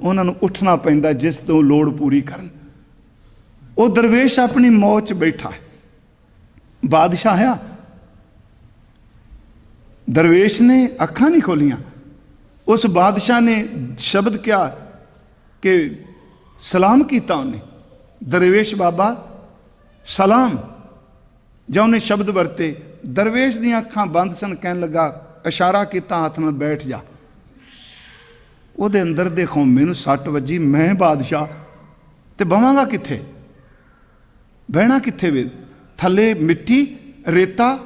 ਉਹਨਾਂ ਨੂੰ ਉੱਠਣਾ ਪੈਂਦਾ ਜਿਸ ਤੋਂ ਲੋੜ ਪੂਰੀ ਕਰਨ। ਉਹ ਦਰਵੇਸ਼ ਆਪਣੀ ਮੌਜ 'ਚ ਬੈਠਾ ਹੈ। ਬਾਦਸ਼ਾਹ ਆ। ਦਰਵੇਸ਼ ਨੇ ਅੱਖਾਂ ਨਹੀਂ ਖੋਲੀਆਂ। ਉਸ ਬਾਦਸ਼ਾਹ ਨੇ ਸ਼ਬਦ ਕਿਹਾ ਕਿ ਸਲਾਮ ਕੀਤਾ ਉਹਨੇ। ਦਰਵੇਸ਼ ਬਾਬਾ, ਸਲਾਮ। ਜਾਂ ਉਹਨੇ ਸ਼ਬਦ ਵਰਤੇ, ਦਰਵੇਸ਼ ਦੀਆਂ ਅੱਖਾਂ ਬੰਦ ਸਨ, ਕਹਿਣ ਲੱਗਾ, ਇਸ਼ਾਰਾ ਕੀਤਾ, ਹੱਥ ਨਾਲ ਬੈਠ ਜਾ। ਉਹਦੇ ਅੰਦਰ ਦੇਖੋ ਮੈਨੂੰ ਸੱਟ ਵੱਜੀ, ਮੈਂ ਬਾਦਸ਼ਾਹ। ਤੇ ਬਵਾਂਗਾ ਕਿੱਥੇ? ਬਹਿਣਾ ਕਿੱਥੇ ਵੇ? ਥੱਲੇ ਮਿੱਟੀ, ਰੇਤਾ।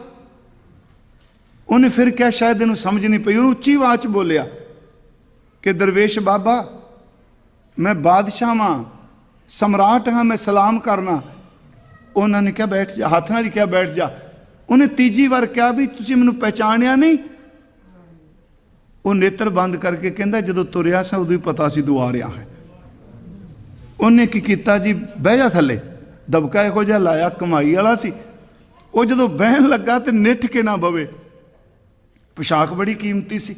ਉਹਨੇ ਫਿਰ ਕਿਹਾ ਸ਼ਾਇਦ ਇਹਨੂੰ ਸਮਝ ਨਹੀਂ ਪਈ, ਉਹਨੂੰ ਉੱਚੀ ਆਵਾਜ਼ 'ਚ ਬੋਲਿਆ ਕਿ, ਦਰਵੇਸ਼ ਬਾਬਾ, ਮੈਂ ਬਾਦਸ਼ਾਹ ਵਾਂ, ਸਮਰਾਟ ਹਾਂ, ਮੈਂ ਸਲਾਮ ਕਰਨਾ। ਉਹਨਾਂ ਨੇ ਕਿਹਾ, ਬੈਠ ਜਾ। ਹੱਥ ਨਾਲ ਹੀ ਕਿਹਾ, ਬੈਠ ਜਾ। ਉਹਨੇ ਤੀਜੀ ਵਾਰ ਕਿਹਾ ਵੀ, ਤੁਸੀਂ ਮੈਨੂੰ ਪਹਿਚਾਣਿਆ ਨਹੀਂ? ਉਹ ਨੇਤਰ ਬੰਦ ਕਰਕੇ ਕਹਿੰਦਾ ਜਦੋਂ ਤੁਰਿਆ ਸੀ ਉਦੋਂ ਹੀ ਪਤਾ ਸੀ ਤੂੰ ਆ ਰਿਹਾ ਹੈ। ਉਹਨੇ ਕੀ ਕੀਤਾ ਜੀ? ਬਹਿ ਜਾ ਥੱਲੇ। ਦਬਕਾ ਇਹੋ ਜਿਹਾ ਲਾਇਆ, ਕਮਾਈ ਵਾਲਾ ਸੀ। ਉਹ ਜਦੋਂ ਬਹਿਣ ਲੱਗਾ ਤੇ ਨਿੱਠ ਕੇ ਨਾ ਬਵੇ। ਪੋਸ਼ਾਕ ਬੜੀ ਕੀਮਤੀ ਸੀ।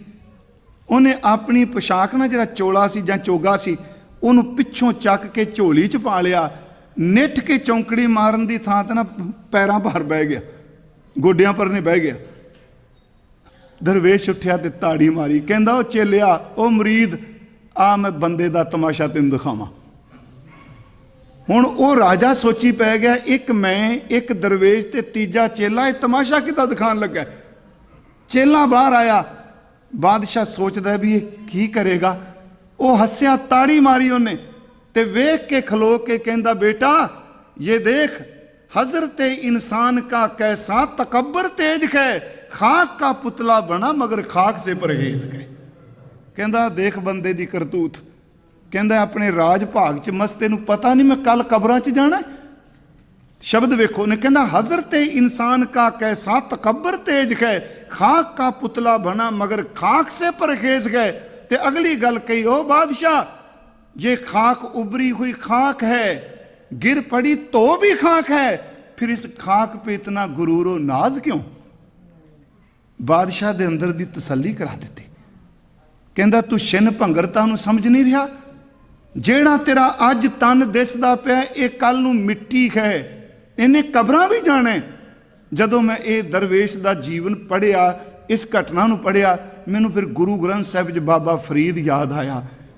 ਉਹਨੇ ਆਪਣੀ ਪੋਸ਼ਾਕ ਨਾਲ ਜਿਹੜਾ ਚੋਲਾ ਸੀ ਜਾਂ ਚੋਗਾ ਸੀ, ਉਹਨੂੰ ਪਿੱਛੋਂ ਚੱਕ ਕੇ ਝੋਲੀ 'ਚ ਪਾ ਲਿਆ। ਨਿੱਠ ਕੇ ਚੌਂਕੜੀ ਮਾਰਨ ਦੀ ਥਾਂ ਤੇ ਨਾ ਪੈਰਾਂ ਭਾਰ ਬਹਿ ਗਿਆ। ਗੋਡਿਆਂ ਪਰ ਨੇ ਬਹਿ ਗਿਆ। ਦਰਵੇਸ਼ ਉੱਠਿਆ ਤੇ ਤਾੜੀ ਮਾਰੀ। ਕਹਿੰਦਾ, ਉਹ ਚੇਲਿਆ, ਉਹ ਮਰੀਦ, ਆ ਮੈਂ ਬੰਦੇ ਦਾ ਤਮਾਸ਼ਾ ਤੈਨੂੰ ਦਿਖਾਵਾਂ। ਹੁਣ ਉਹ ਰਾਜਾ ਸੋਚੀ ਪੈ ਗਿਆ, ਇੱਕ ਮੈਂ, ਇੱਕ ਦਰਵੇਸ਼ ਤੇ ਤੀਜਾ ਚੇਲਾ, ਇਹ ਤਮਾਸ਼ਾ ਕਿਦਾਂ ਦਿਖਾਣ ਲੱਗਾ? ਚੇਲਾ ਬਾਹਰ ਆਇਆ। ਬਾਦਸ਼ਾਹ ਸੋਚਦਾ ਵੀ ਇਹ ਕੀ ਕਰੇਗਾ? ਉਹ ਹੱਸਿਆ, ਤਾੜੀ ਮਾਰੀ ਉਹਨੇ ਤੇ ਵੇਖ ਕੇ ਖਲੋ ਕੇ ਕਹਿੰਦਾ, ਬੇਟਾ, ਇਹ ਦੇਖ ਹਜ਼ਰਤ ਇਨਸਾਨ ਕਾ ਕੈਸਾ ਤਕਬਰ ਤੇਜ ਹੈ? खाक का पुतला बना मगर खाक से परहेज है ਕਹਿੰਦਾ ਦੇਖ ਬੰਦੇ ਦੀ ਕਰਤੂਤ ਕਹਿੰਦਾ ਆਪਣੇ ਰਾਜ ਭਾਗ ਚ ਮਸਤੇ ਨੂੰ ਪਤਾ ਨਹੀਂ ਮੈਂ ਕੱਲ ਕਬਰਾਂ ਚ ਜਾਣਾ ਹੈ। ਸ਼ਬਦ ਵੇਖੋ ਨੇ ਕਹਿੰਦਾ ਹਜ਼ਰਤ ਇਨਸਾਨ ਕਾ ਕੈਸਾ ਤਕਬਰ ਤੇਜ ਹੈ ਖਾਕ ਕਾ ਪੁਤਲਾ ਬਣਾ ਮਗਰ ਖਾਕ ਸੇ ਪਰਖੇਜ਼ ਗਏ ਤੇ ਅਗਲੀ ਗੱਲ ਕਹੀ ਉਹ ਬਾਦਸ਼ਾਹ ये खाक उबरी हुई खाक है गिर पड़ी तो भी खाक है फिर इस खाक पे इतना गुरूर और नाज क्यों ਬਾਦਸ਼ਾਹ ਦੇ ਅੰਦਰ ਦੀ ਤਸੱਲੀ ਕਰਾ ਦਿੱਤੀ। ਕਹਿੰਦਾ, ਤੂੰ ਛਿਨ ਭੰਗਰਤਾ ਨੂੰ ਸਮਝ ਨਹੀਂ ਰਿਹਾ? ਜਿਹੜਾ ਤੇਰਾ ਅੱਜ ਤਨ ਦਿਸਦਾ ਪਿਆ ਇਹ ਕੱਲ ਨੂੰ ਮਿੱਟੀ ਹੈ। ਇਹਨੇ ਕਬਰਾਂ ਵੀ ਜਾਣਾ। ਜਦੋਂ ਮੈਂ ਇਹ ਦਰਵੇਸ਼ ਦਾ ਜੀਵਨ ਪੜਿਆ ਇਸ ਘਟਨਾ ਨੂੰ ਪੜਿਆ ਮੈਨੂੰ ਫਿਰ ਗੁਰੂ ਗ੍ਰੰਥ ਸਾਹਿਬ 'ਚ ਬਾਬਾ ਫਰੀਦ ਯਾਦ ਆਇਆ।